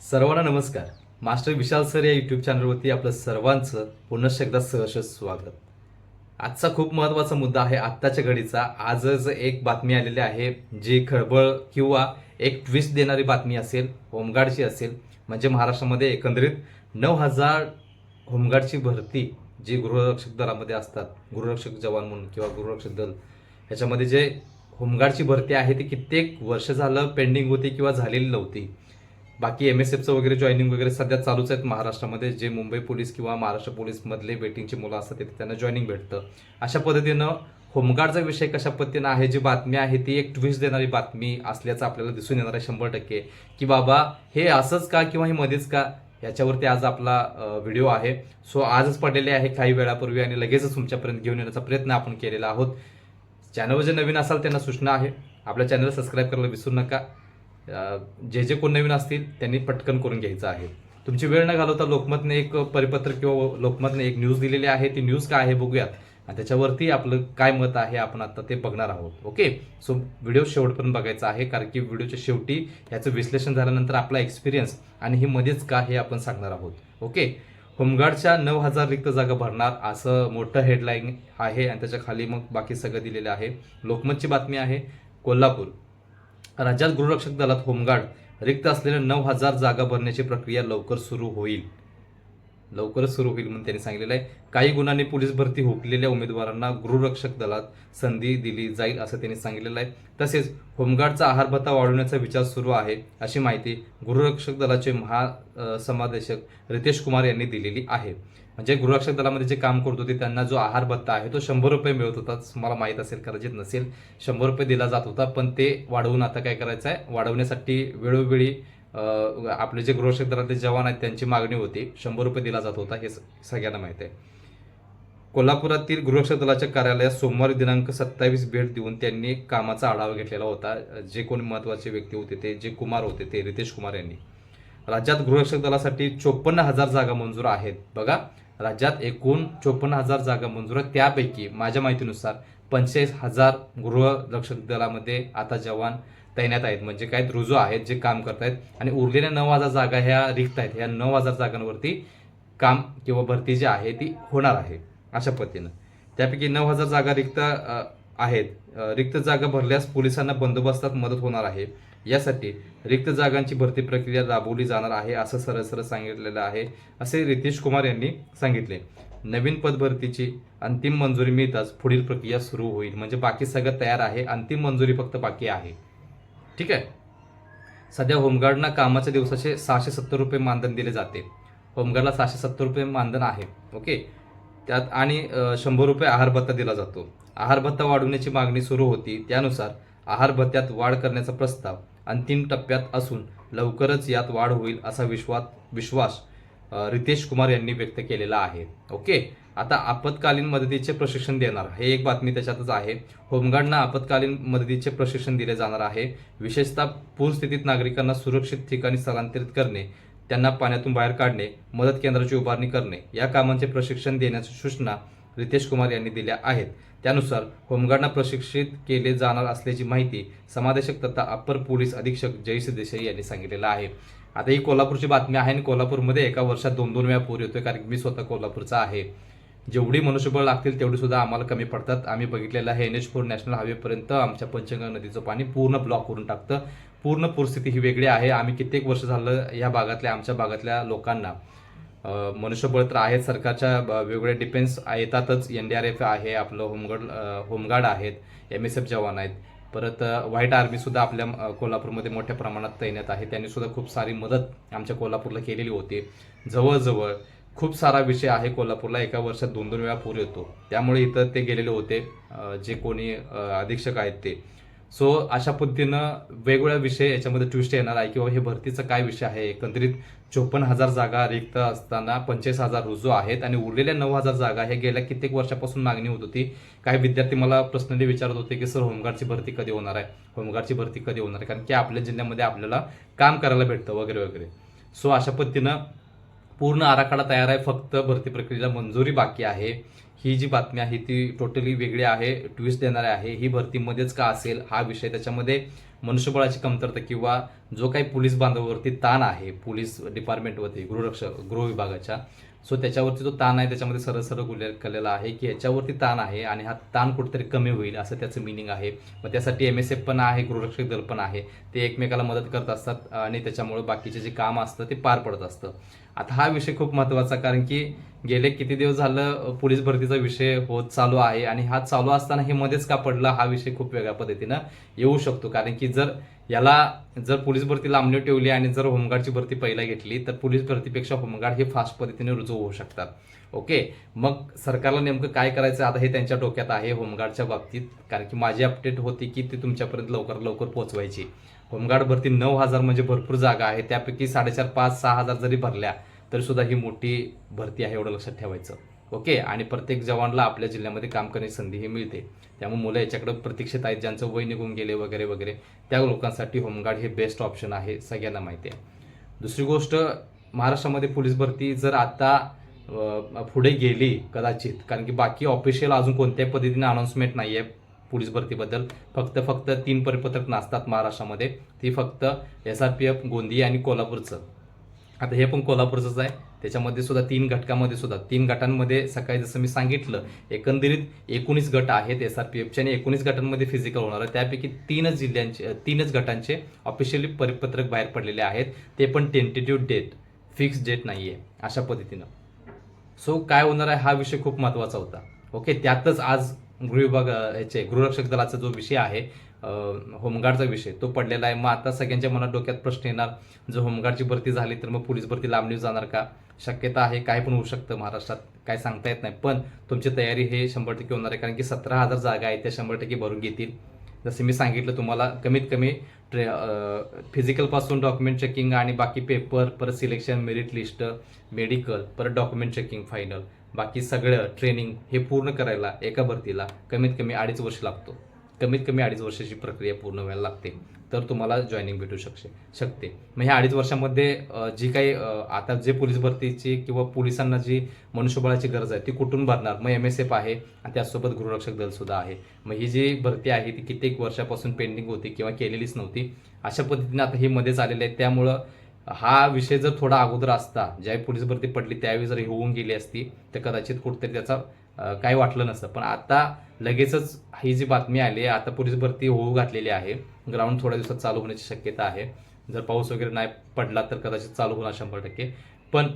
सर्वांना नमस्कार. Master Vishal sir या यूट्यूब चॅनलवरती आपलं सर्वांचं पुनश्च एकदा सहर्ष स्वागत. आजचा खूप महत्त्वाचा मुद्दा आहे आत्ताच्या घडीचा. आजच एक बातमी आलेली आहे जी खळबळ किंवा एक ट्विस्ट देणारी बातमी असेल होमगार्डची असेल म्हणजे महाराष्ट्रामध्ये एकंदरीत नऊ हजार होमगार्डची भरती जी गृहरक्षक दलामध्ये असतात गृहरक्षक जवान म्हणून किंवा गृहरक्षक दल ह्याच्यामध्ये जे होमगार्डची भरती आहे ती कित्येक वर्ष झालं पेंडिंग होती किंवा झालेली नव्हती. बाकी एम एस एफचं वगैरे जॉईनिंग वगैरे सध्या चालूच आहेत महाराष्ट्रामध्ये. जे मुंबई पोलीस किंवा महाराष्ट्र पोलीसमधले वेटिंगची मुलं असतात तिथे त्यांना जॉईनिंग भेटतं. अशा पद्धतीनं होमगार्डचा विषय कशा पद्धतीनं आहे जी बातमी आहे ती एक ट्विस्ट देणारी बातमी असल्याचं आपल्याला दिसून येणार आहे शंभर टक्के. की बाबा हे असंच का किंवा हे मध्येच का याच्यावरती आज आपला व्हिडिओ आहे. सो आजच पडलेले आहे काही वेळापूर्वी आणि लगेचच तुमच्यापर्यंत घेऊन येण्याचा प्रयत्न आपण केलेला आहोत. चॅनलवर जे नवीन असाल त्यांना सूचना आहे. आपल्या चॅनल सबस्क्राईब करायला विसरू नका. जे जे कोण नवीन असतील त्यांनी पटकन करून घ्यायचं आहे. तुमची वेळ न घालवता लोकमतने एक परिपत्र किंवा लोकमतने एक न्यूज दिलेली आहे. ती न्यूज काय आहे बघूयात. आणि त्याच्यावरती आपलं काय मत आहे आपण आता ते बघणार आहोत. ओके? सो व्हिडिओ शेवटपर्यंत बघायचा आहे कारण की व्हिडिओच्या शेवटी याचं विश्लेषण झाल्यानंतर आपला एक्सपिरियन्स आणि हे मध्येच का हे आपण सांगणार आहोत. ओके? होमगार्डच्या नऊ हजार रिक्त जागा भरणार असं मोठं हेडलाईन आहे आणि त्याच्याखाली मग बाकी सगळं दिलेलं आहे. लोकमतची बातमी आहे कोल्हापूर. राज्यात गृहरक्षक दलात होमगार्ड रिक्त असलेल्या नऊ हजार जागा भरण्याची प्रक्रिया लवकर सुरू होईल. लवकरच सुरू होईल म्हणून त्यांनी सांगितलेलं आहे. काही गुणांनी पोलीस भरती हुकलेल्या उमेदवारांना गृहरक्षक दलात संधी दिली जाईल असं त्यांनी सांगितलेलं आहे. तसेच होमगार्डचा आहार भत्ता वाढवण्याचा विचार सुरू आहे अशी माहिती गृहरक्षक दलाचे महासमादेशक रितेश कुमार यांनी दिलेली आहे. म्हणजे गृहरक्षक दलामध्ये जे काम करत होते त्यांना जो आहार भत्ता आहे तो शंभर रुपये मिळत होता. तुम्हाला माहीत असेल कदाचित नसेल शंभर रुपये दिला जात होता पण ते वाढवून आता काय करायचं आहे वाढवण्यासाठी वेळोवेळी आपले जे गृहरक्षक दलातले जवान आहेत त्यांची मागणी होती. शंभर रुपये दिला जात होता हे सगळ्यांना माहीत आहे. कोल्हापुरातील गृहरक्षक दलाच्या कार्यालयात सोमवारी दिनांक सत्तावीस भेट देऊन त्यांनी कामाचा आढावा घेतलेला होता. जे कोणी महत्त्वाचे व्यक्ती होते ते जे कुमार होते ते रितेश कुमार यांनी. राज्यात गृहरक्षक दलासाठी चोपन्न हजार जागा मंजूर आहेत. बघा राज्यात एकूण चोपन्न हजार जागा मंजूर आहेत. त्यापैकी माझ्या माहितीनुसार पंचेचाळीस हजार गृहरक्षक दलामध्ये आता जवान तैनात आहेत. म्हणजे काय? रुजू आहेत जे काम करत आहेत. आणि उरलेल्या नऊ हजार जागा ह्या रिक्त आहेत. ह्या नऊ हजार जागांवरती काम किंवा भरती जी आहे ती होणार आहे. अशा पद्धतीनं. त्यापैकी नऊ हजार जागा रिक्त आहेत. रिक्त जागा भरल्यास पोलिसांना बंदोबस्तात मदत होणार आहे. यासाठी रिक्त जागांची भरती प्रक्रिया राबवली जाणार आहे असं सरळ सरळ सांगितलेलं आहे असे रितेश कुमार यांनी सांगितले. नवीन पदभरतीची अंतिम मंजुरी मिळताच पुढील प्रक्रिया सुरू होईल. म्हणजे बाकी सगळं तयार आहे अंतिम मंजुरी फक्त बाकी आहे. ठीक आहे? सध्या होमगार्डना कामाच्या दिवसाचे सहाशे सत्तर रुपये मानधन दिले जाते. होमगार्डला सहाशे सत्तर रुपये मानधन आहे. ओके? त्यात आणि शंभर रुपये आहार भत्ता दिला जातो. आहार भत्ता वाढवण्याची मागणी सुरू होती. त्यानुसार आहार भत्त्यात वाढ करण्याचा प्रस्ताव अंतिम टप्प्यात असून लवकरच यात वाढ होईल असा विश्वास विश्वास रितेश कुमार यांनी व्यक्त केलेला आहे. ओके? आता आपत्कालीन मदतीचे प्रशिक्षण देणार. हे एक बातमी त्याच्यातच आहे. होमगार्डना आपत्कालीन मदतीचे प्रशिक्षण दिले जाणार आहे. विशेषतः पूरस्थितीत नागरिकांना सुरक्षित ठिकाणी स्थलांतरित करणे त्यांना पाण्यातून बाहेर काढणे मदत केंद्राची उभारणी करणे या कामांचे प्रशिक्षण देण्याच्या सूचना रितेश कुमार यांनी दिल्या आहेत. त्यानुसार होमगार्डना प्रशिक्षित केले जाणार असल्याची माहिती समादेशक तथा अप्पर पोलीस अधीक्षक जयश्री देसाई यांनी सांगितलेलं आहे. आता ही कोल्हापूरची बातमी आहे आणि कोल्हापूरमध्ये एका वर्षात दोन दोन वेळा पूर येतोय कारण मी स्वतः कोल्हापूरचा आहे. जेवढी मनुष्यबळ लागतील तेवढी सुद्धा आम्हाला कमी पडतात. आम्ही बघितलेलं आहे एन एच फोर नॅशनल हायवेपर्यंत आमच्या पंचगंगा नदीचं पाणी पूर्ण ब्लॉक करून टाकतं. पूर्ण परिस्थिती ही वेगळी आहे. आम्ही कित्येक वर्ष झालं या भागातल्या आमच्या भागातल्या लोकांना मनुष्यबळ तर आहेत सरकारच्या वेगवेगळे डिफेन्स येतातच. एन डी आर एफ आहे आपलं होमगार्ड होमगार्ड आहेत एम एस एफ जवान आहेत. परत व्हाईट आर्मीसुद्धा आपल्या कोल्हापूरमध्ये मोठ्या प्रमाणात तैनात आहे. त्यांनी सुद्धा खूप सारी मदत आमच्या कोल्हापूरला केलेली होती. जवळजवळ खूप सारा विषय आहे कोल्हापूरला. एका वर्षात दोन दोन वेळा पूर येतो. त्यामुळे इथं ते गेलेले होते. जे कोणी अधीक्षक आहेत ते. सो अशा पद्धतीनं वेगवेगळ्या विषय याच्यामध्ये ट्विस्ट येणार आहे किंवा हे भरतीचा काय विषय आहे? एकंदरीत चोपन्न हजार जागा रिक्त असताना पंचवीस हजार रुजू आहेत आणि उरलेल्या नऊ हजार जागा हे गेल्या कित्येक वर्षापासून मागणी होत होती. काही विद्यार्थी मला प्रश्नली विचारत होते की सर होमगार्डची भरती कधी होणार आहे? होमगार्डची भरती कधी होणार आहे? कारण की आपल्या जिल्ह्यामध्ये आपल्याला काम करायला भेटतं वगैरे वगैरे. सो अशा पद्धतीनं पूर्ण आराखडा तयार आहे. फक्त भरती प्रक्रियेला मंजुरी बाकी आहे. ही जी बातमी आहे ती टोटली वेगळी आहे ट्विस्ट देणारी आहे. ही भरतीमध्येच का असेल हा विषय त्याच्यामध्ये मनुष्यबळाची कमतरता किंवा जो काही पोलीस बांधवावरती ताण आहे पोलीस डिपार्टमेंटवरती गृहरक्षक गृह विभागाच्या सो त्याच्यावरती जो ताण आहे त्याच्यामध्ये सरळ सरळ उल्लेख केलेला आहे की याच्यावरती ताण आहे आणि हा ताण कुठेतरी कमी होईल असं त्याचं मिनिंग आहे. मग त्यासाठी एम एस एफ पण आहे गृहरक्षक दल पण आहे. ते एकमेकाला मदत करत असतात आणि त्याच्यामुळे बाकीचे जे काम असतं ते पार पडत असतं. आता हा विषय खूप महत्त्वाचा कारण की गेले किती दिवस झालं पोलीस भरतीचा विषय होत चालू आहे आणि हा चालू असताना हे मध्येच का पडला हा विषय खूप वेगळ्या पद्धतीनं येऊ शकतो. कारण की जर याला जर पोलीस भरती लांबणी ठेवली आणि जर होमगार्डची भरती पहिला घेतली तर पोलीस भरतीपेक्षा होमगार्ड हे फास्ट पद्धतीने रुजू होऊ शकतात. ओके? मग सरकारला नेमकं काय करायचं? आता हे त्यांच्या डोक्यात आहे होमगार्डच्या बाबतीत. कारण की माझी अपडेट होती की ती तुमच्यापर्यंत लवकर लवकर पोहोचवायची. होमगार्ड भरती नऊ हजार म्हणजे भरपूर जागा आहे. त्यापैकी साडेचार पाच सहा हजार जरी भरल्या तरी सुद्धा ही मोठी भरती आहे एवढं लक्षात ठेवायचं. ओके? आणि प्रत्येक जवानला आपल्या जिल्ह्यामध्ये काम करण्याची संधी ही मिळते. त्यामुळे मुलं याच्याकडे प्रतीक्षित आहेत ज्यांचं वय निघून गेले वगैरे वगैरे त्या लोकांसाठी होमगार्ड हे बेस्ट ऑप्शन आहे सगळ्यांना माहिती आहे. दुसरी गोष्ट महाराष्ट्रामध्ये पोलीस भरती जर आता पुढे गेली कदाचित कारण की बाकी ऑफिशियल अजून कोणत्याही पद्धतीने अनाऊन्समेंट नाही आहे पोलीस भरतीबद्दल. फक्त फक्त तीन परिपत्रक नाचतात महाराष्ट्रामध्ये. ती फक्त S R P F Gondia आणि कोल्हापूरचं. आता हे पण कोल्हापूरचंच आहे. त्याच्यामध्ये सुद्धा तीन घटकामध्ये सुद्धा. तीन गटांमध्ये सकाळी जसं मी सांगितलं एकंदरीत एकोणीस गट आहेत एस आर पी एफचे आणि एकोणीस गटांमध्ये फिजिकल होणार आहे. त्यापैकी तीनच जिल्ह्यांचे तीनच गटांचे ऑफिशियली परिपत्रक बाहेर पडलेले आहेत. ते पण टेंटेटिव्ह डेट फिक्स डेट नाही आहे अशा पद्धतीनं. सो काय होणार आहे हा विषय खूप महत्त्वाचा होता. ओके त्यातच आज गृहविभाग याचे गृहरक्षक दलाचा जो विषय आहे होमगार्डचा विषय तो पडलेला आहे. मग आता सगळ्यांच्या मनात डोक्यात प्रश्न येणार जर होमगार्डची भरती झाली तर मग पोलीस भरती लांबली जाणार का? शक्यता आहे काय पण होऊ शकतं महाराष्ट्रात काय सांगता येत नाही. पण तुमची तयारी हे शंभर टक्के होणार आहे कारण की सतरा हजार जागा आहेत त्या शंभर टक्के भरून घेतील. जसं मी सांगितलं तुम्हाला कमीत कमी ट्रे फिजिकलपासून डॉक्युमेंट चेकिंग आणि बाकी पेपर परत सिलेक्शन मेरिट लिस्ट मेडिकल परत डॉक्युमेंट चेकिंग फायनल बाकी सगळं ट्रेनिंग हे पूर्ण करायला एका भरतीला कमीत कमी अडीच वर्ष लागतो. कमीत कमी अडीच वर्षाची प्रक्रिया पूर्ण व्हायला लागते. तर तुम्हाला जॉईनिंग भेटू शकते शकते. मग ह्या अडीच वर्षामध्ये जी काही आता जे पोलीस भरतीची किंवा पोलिसांना जी मनुष्यबळाची गरज आहे ती कुठून भरणार? मग एम एस एफ आहे आणि त्याचसोबत गृहरक्षक दल सुद्धा आहे. मग ही जी भरती आहे ती कित्येक वर्षापासून पेंडिंग होती किंवा केलेलीच नव्हती. अशा पद्धतीने आता हे मध्येच आलेले आहे त्यामुळं हा विषय जर थोडा अगोदर असता ज्यावेळी पोलीस भरती पडली त्यावेळी जर होऊन गेली असती तर कदाचित कुठेतरी त्याचा काय वाटलं नसतं. पण आता लगेचच ही जी बातमी आली आहे आता पोलीस भरती होऊ घातलेली आहे. ग्राउंड थोड्या दिवसात चालू होण्याची शक्यता आहे. जर पाऊस वगैरे नाही पडला तर कदाचित चालू होणार शंभर टक्के. पण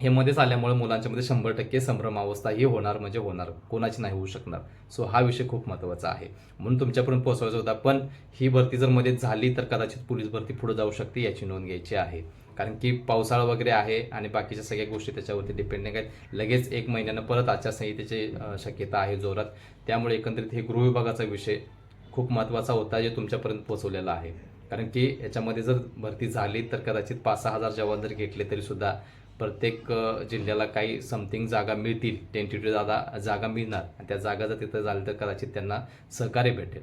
हे मध्येच आल्यामुळे मुलांच्या मध्ये शंभर टक्के संभ्रमावस्था ही होणार म्हणजे होणार. कोणाची नाही होऊ शकणार. सो हा विषय खूप महत्त्वाचा आहे. म्हणून तुमच्यापर्यंत पोहोचवायचा होता पण ही भरती जर मध्ये झाली तर कदाचित पोलीस भरती पुढे जाऊ शकते याची नोंद घ्यायची आहे. कारण की पावसाळा वगैरे आहे आणि बाकीच्या सगळ्या गोष्टी त्याच्यावरती डिपेंडिंग आहेत. लगेच एक महिन्यानं परत आचारसंहितेची शक्यता आहे जोरात. त्यामुळे एकंदरीत हे गृह विभागाचा विषय खूप महत्त्वाचा होता जे तुमच्यापर्यंत पोहोचवलेला आहे. कारण की याच्यामध्ये जर भरती झाली तर कदाचित पाच सहा हजार जवान जर घेतले तरी सुद्धा प्रत्येक जिल्ह्याला काही समथिंग जागा मिळतील. टेंटेटिव्ह जागा जागा मिळणार. आणि त्या जागा जर तिथं झालं तर कदाचित त्यांना सहकार्य भेटेल.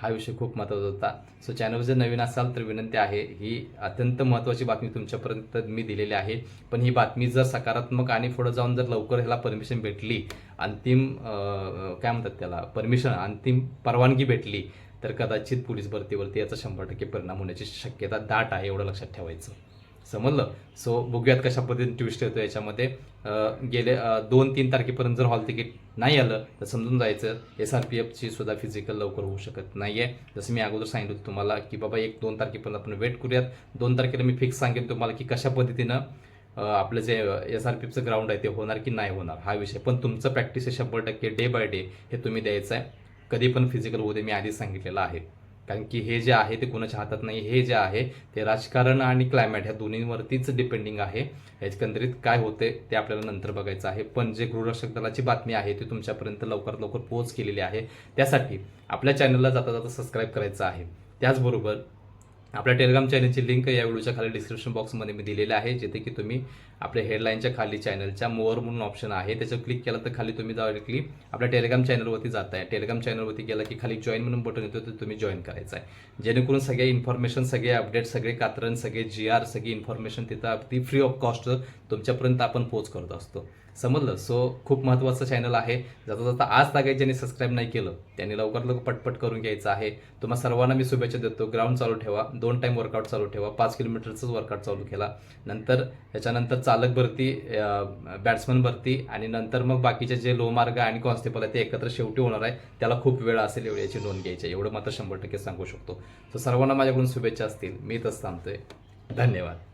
हा विषय खूप महत्त्वाचा होता. सो चॅनल जर नवीन असाल तर विनंती आहे ही अत्यंत महत्त्वाची बातमी तुमच्यापर्यंत मी दिलेली आहे. पण ही बातमी जर सकारात्मक आणि पुढं जाऊन जर लवकर ह्याला परमिशन भेटली अंतिम काय म्हणतात त्याला? परमिशन अंतिम परवानगी भेटली तर कदाचित पोलीस भरतीवरती याचा शंभर टक्के परिणाम होण्याची शक्यता दाट आहे एवढं लक्षात ठेवायचं. समजलं. सो बघूयात कशा पद्धतीने ट्विस्ट येतो याच्यामध्ये. गेले दोन तीन तारखेपर्यंत जर हॉल तिकीट नाही आलं तर समजून जायचं एस आर पी एफची सुद्धा फिजिकल लवकर होऊ शकत नाही आहे जसं मी अगोदर सांगितलं होतं तुम्हाला की बाबा एक दोन तारखेपर्यंत आपण वेट करूयात. दोन तारखेला मी फिक्स सांगेन तुम्हाला की कशा पद्धतीनं आपलं जे एस आर पी एफचं ग्राउंड आहे ते होणार की नाही होणार हा विषय. पण तुमचं प्रॅक्टिस हे शंभर टक्के डे बाय डे हे तुम्ही द्यायचं आहे कधी पण फिजिकल होऊ दे मी आधीच सांगितलेलं आहे. कारण की हे जे आहे ते कुणाच्या हातात नाही हे जे आहे ते राजकारण आणि क्लायमेट ह्या दोन्हीवरतीच डिपेंडिंग आहे. एकंदरीत काय होते ते आपल्याला नंतर बघायचं आहे. पण जे गृहरक्षक दलाची बातमी आहे ती तुमच्यापर्यंत लवकरात लवकर पोहोच केलेली आहे. त्यासाठी आपल्या चॅनलला जाता जाता सबस्क्राईब करायचं आहे. त्याचबरोबर आपल्या टेलिग्राम चॅनलची लिंक या व्हिडिओच्या खाली डिस्क्रिप्शन बॉक्समध्ये मी दिलेली आहे जिथे की तुम्ही आपल्या हेडलाईनच्या खाली चॅनलच्या मोअर म्हणून ऑप्शन आहे. त्याच्यावर क्लिक केलं तर खाली तुम्ही डायरेक्टली आपल्या टेलिग्राम चॅनलवरती जात आहे टेलिग्राम चॅनलवरती गेला की खाली जॉईन म्हणून बटन येतो तर तुम्ही जॉईन करायचं आहे जेणेकरून सगळे इन्फॉर्मेशन सगळे अपडेट सगळे कात्रण सगळे जी आर सगळी इन्फॉर्मेशन तिथं अगदी फ्री ऑफ कॉस्ट तुमच्यापर्यंत आपण पोच करत असतो. समजलं. सो खूप महत्त्वाचं चॅनल आहे. जाता जाता आज तागायत ज्यांनी सबस्क्राईब नाही केलं त्यांनी लवकर लवकर पटपट करून घ्यायचं आहे. तुम्हा सर्वांना मी शुभेच्छा देतो. ग्राउंड चालू ठेवा. दोन टाईम वर्कआउट चालू ठेवा. पाच किलोमीटरचंच वर्कआउट चालू केला. नंतर त्याच्यानंतर चालक भरती बॅट्समन भरती आणि नंतर मग बाकीचे जे लोमार्ग आणि कॉन्स्टेबल आहे ते एकत्र शेवटी होणार आहे. त्याला खूप वेळ असेल एवढी याची नोंद घ्यायची. एवढं मात्र शंभर टक्के सांगू शकतो. तर सर्वांना माझ्याकडून शुभेच्छा असतील. मी तसं थांबतोय. धन्यवाद.